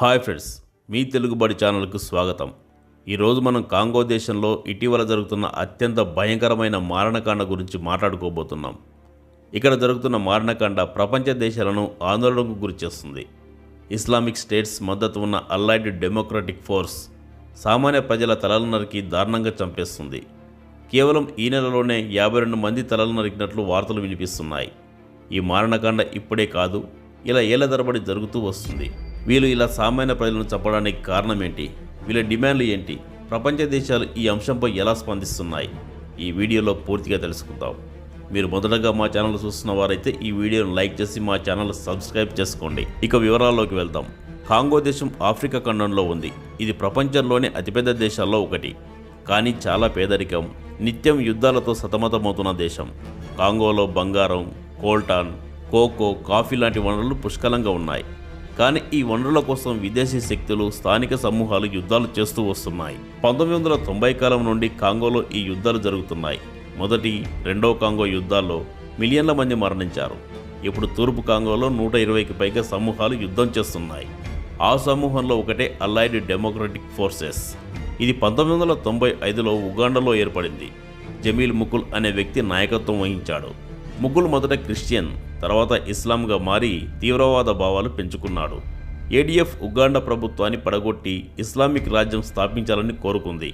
Hi friends మీ తెలుగుబడి ఛానల్కు స్వాగతం. ఈరోజు మనం కాంగో దేశంలో ఇటీవల జరుగుతున్న అత్యంత భయంకరమైన మారణకాండ గురించి మాట్లాడుకోబోతున్నాం. ఇక్కడ జరుగుతున్న మారణకాండ ప్రపంచ దేశాలను ఆందోళనకు గురిచేస్తుంది ఇస్లామిక్ స్టేట్స్ మద్దతు ఉన్న అల్లైడ్ డెమోక్రటిక్ ఫోర్స్ సామాన్య ప్రజల తలలు నరికి దారుణంగా చంపేస్తుంది. కేవలం ఈ నెలలోనే యాభై రెండు మంది తలలు నరికినట్లు వార్తలు వినిపిస్తున్నాయి. ఈ మారణకాండ ఇప్పుడే కాదు ఇలా ఏళ్ళ తరబడి జరుగుతూ వస్తుంది. వీళ్ళు ఇలా సామాన్య ప్రజలను చెప్పడానికి కారణం ఏంటి? వీళ్ళ డిమాండ్లు ఏంటి? ప్రపంచ దేశాలు ఈ అంశంపై ఎలా స్పందిస్తున్నాయి? ఈ వీడియోలో పూర్తిగా తెలుసుకుందాం. మీరు మొదటగా మా ఛానల్ చూస్తున్న వారైతే ఈ వీడియోను లైక్ చేసి మా ఛానల్ సబ్స్క్రైబ్ చేసుకోండి. ఇక వివరాల్లోకి వెళ్దాం. కాంగో దేశం ఆఫ్రికా ఖండంలో ఉంది. ఇది ప్రపంచంలోనే అతిపెద్ద దేశాల్లో ఒకటి. కానీ చాలా పేదరికం నిత్యం యుద్ధాలతో సతమతమవుతున్న దేశం. కాంగోలో బంగారం కోల్టాన్ కోకో కాఫీ లాంటి వనరులు పుష్కలంగా ఉన్నాయి. కానీ ఈ వనరుల కోసం విదేశీ శక్తులు స్థానిక సమూహాలు యుద్ధాలు చేస్తూ వస్తున్నాయి. పంతొమ్మిది వందల తొంభై కాలం నుండి కాంగోలో ఈ యుద్ధాలు జరుగుతున్నాయి. మొదటి రెండవ కాంగో యుద్ధాల్లో మిలియన్ల మంది మరణించారు. ఇప్పుడు తూర్పు కాంగోలో నూట ఇరవైకి పైగా సమూహాలు యుద్ధం చేస్తున్నాయి. ఆ సమూహంలో ఒకటే అలైడ్ డెమోక్రటిక్ ఫోర్సెస్ ఇది పంతొమ్మిది వందల తొంభై ఐదులో ఉగాండాలో ఏర్పడింది. జమీల్ ముకుల్ అనే వ్యక్తి నాయకత్వం వహించాడు. ముగ్గులు మొదట క్రిస్టియన్ తర్వాత ఇస్లాంగా మారి తీవ్రవాద భావాలు పెంచుకున్నాడు. ఏడిఎఫ్ ఉగాండా ప్రభుత్వాన్ని పడగొట్టి ఇస్లామిక్ రాజ్యం స్థాపించాలని కోరుకుంది.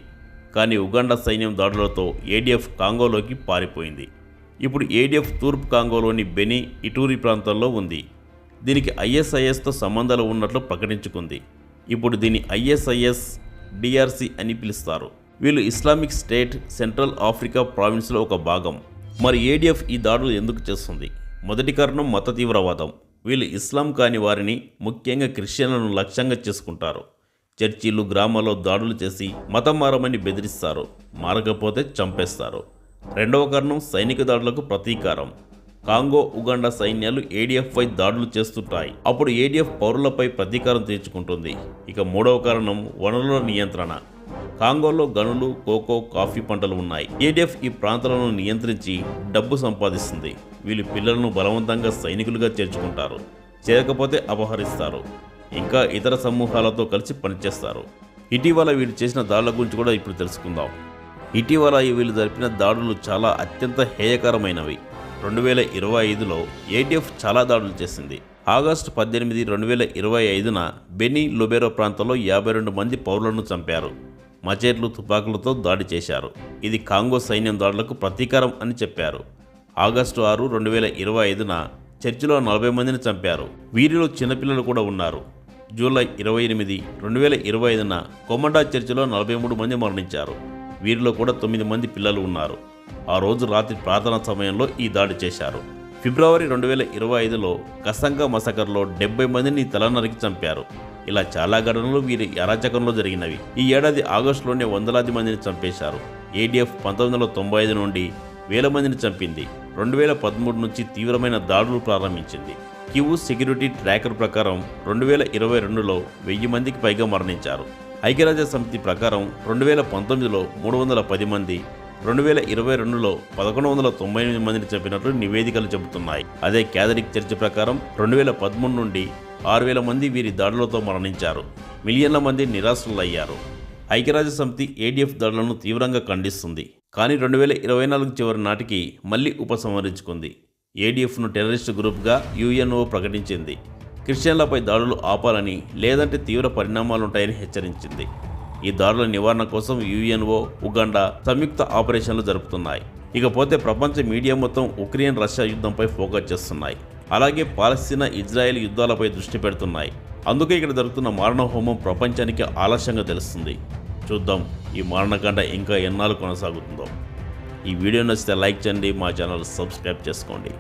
కానీ ఉగాండా సైన్యం దాడులతో ఏడిఎఫ్ కాంగోలోకి పారిపోయింది. ఇప్పుడు ఏడిఎఫ్ తూర్పు కాంగోలోని బెని ఇటూరి ప్రాంతంలో ఉంది. దీనికి ఐఎస్ఐఎస్తో సంబంధాలు ఉన్నట్లు ప్రకటించుకుంది. ఇప్పుడు దీన్ని ఐఎస్ఐఎస్ డిఆర్సి అని పిలుస్తారు. వీళ్ళు ఇస్లామిక్ స్టేట్ సెంట్రల్ ఆఫ్రికా ప్రావిన్స్లో ఒక భాగం. మరి ఏడిఎఫ్ ఈ దాడులు ఎందుకు చేస్తుంది? మొదటి కారణం మత తీవ్రవాదం. వీళ్ళు ఇస్లాం కాని వారిని ముఖ్యంగా క్రిస్టియన్లను లక్ష్యంగా చేసుకుంటారు. చర్చిలు గ్రామాల్లో దాడులు చేసి మతం మారమని బెదిరిస్తారు. మారకపోతే చంపేస్తారు. రెండవ కారణం సైనిక దాడులకు ప్రతీకారం. కాంగో ఉగాండా సైన్యాలు ఏడీఎఫ్పై దాడులు చేస్తుంటాయి. అప్పుడు ఏడీఎఫ్ పౌరులపై ప్రతీకారం తీర్చుకుంటుంది. ఇక మూడవ కారణం వనరుల నియంత్రణ. కాంగోలో గనులు కోకో కాఫీ పంటలు ఉన్నాయి. ఏడిఎఫ్ ఈ ప్రాంతాలను నియంత్రించి డబ్బు సంపాదిస్తుంది. వీళ్ళు పిల్లలను బలవంతంగా సైనికులుగా చేర్చుకుంటారు. చేరకపోతే అపహరిస్తారు. ఇంకా ఇతర సమూహాలతో కలిసి పనిచేస్తారు. ఇటీవల వీళ్ళు చేసిన దాడుల గురించి కూడా ఇప్పుడు తెలుసుకుందాం. ఇటీవల వీళ్ళు జరిపిన దాడులు చాలా అత్యంత హేయకరమైనవి. రెండు వేల ఇరవై ఐదులో ఏటీఎఫ్ చాలా దాడులు చేసింది. ఆగస్టు పద్దెనిమిది రెండు వేల ఇరవై ఐదున బెనీ లొబెరో ప్రాంతంలో యాభై రెండు మంది పౌరులను చంపారు. మచేట్లు తుపాకులతో దాడి చేశారు. ఇది కాంగో సైన్యం దాడులకు ప్రతీకారం అని చెప్పారు. ఆగస్టు ఆరు రెండు వేల ఇరవై ఐదున చర్చిలో నలభై మందిని చంపారు. వీరిలో చిన్నపిల్లలు కూడా ఉన్నారు. జూలై ఇరవై ఎనిమిది రెండు వేల ఇరవై ఐదున కొమండా చర్చిలో నలభై మూడు మంది మరణించారు. వీరిలో కూడా తొమ్మిది మంది పిల్లలు ఉన్నారు. ఆ రోజు రాత్రి ప్రార్థన సమయంలో ఈ దాడి చేశారు. ఫిబ్రవరి రెండు వేల ఇరవై ఐదులో కసంగా మసకర్లో డెబ్బై మందిని తలనరికి చంపారు. ఇలా చాలా ఘటనలు వీరి అరాచకంలో జరిగినవి. ఈ ఏడాది ఆగస్టులోనే వందలాది మందిని చంపేశారు. ఏడిఎఫ్ పంతొమ్మిది వందల తొంభై ఐదు నుండి వేల మందిని చంపింది. రెండు వేల పదమూడు నుంచి తీవ్రమైన దాడులు ప్రారంభించింది. క్యూ సెక్యూరిటీ ట్రాకర్ ప్రకారం రెండు వేల ఇరవై రెండులో వెయ్యి మందికి పైగా మరణించారు. ఐక్యరాజ్య సమితి ప్రకారం రెండు వేల పంతొమ్మిదిలో మూడు వందల పది మంది రెండు వేల ఇరవై రెండులో పదకొండు వందల తొంభై ఎనిమిది మందిని చంపినట్లు నివేదికలు చెబుతున్నాయి. అదే క్యాథలిక్ చర్చి ప్రకారం రెండు వేల పదమూడు నుండి ఆరు వేల మంది వీరి దాడులతో మరణించారు. మిలియన్ల మంది నిరాశలయ్యారు ఐక్యరాజ్య సమితి ఏడీఎఫ్ దాడులను తీవ్రంగా ఖండిస్తుంది. కానీ రెండు వేల ఇరవై నాలుగు చివరి నాటికి మళ్ళీ ఉపసంహరించుకుంది. ఏడీఎఫ్ను టెర్రరిస్ట్ గ్రూప్గా యుఎన్ఓ ప్రకటించింది. క్రిస్టియన్లపై దాడులు ఆపాలని లేదంటే తీవ్ర పరిణామాలుంటాయని హెచ్చరించింది. ఈ దాడుల నివారణ కోసం యుఎన్ఓ ఉగాండా సంయుక్త ఆపరేషన్లు జరుపుతున్నాయి. ఇకపోతే ప్రపంచ మీడియా మొత్తం ఉక్రెయిన్ రష్యా యుద్ధంపై ఫోకస్ చేస్తున్నాయి. అలాగే పాలస్తీనా ఇజ్రాయెల్ యుద్ధాలపై దృష్టి పెడుతున్నాయి. అందుకే ఇక్కడ జరుగుతున్న మారణహోమం ప్రపంచానికి ఆలస్యంగా తెలుస్తుంది. చూద్దాం ఈ మారణకాండ ఇంకా ఎన్నాళ్ళు కొనసాగుతుందో. ఈ వీడియో నచ్చితే లైక్ చేయండి మా ఛానల్ సబ్స్క్రైబ్ చేసుకోండి.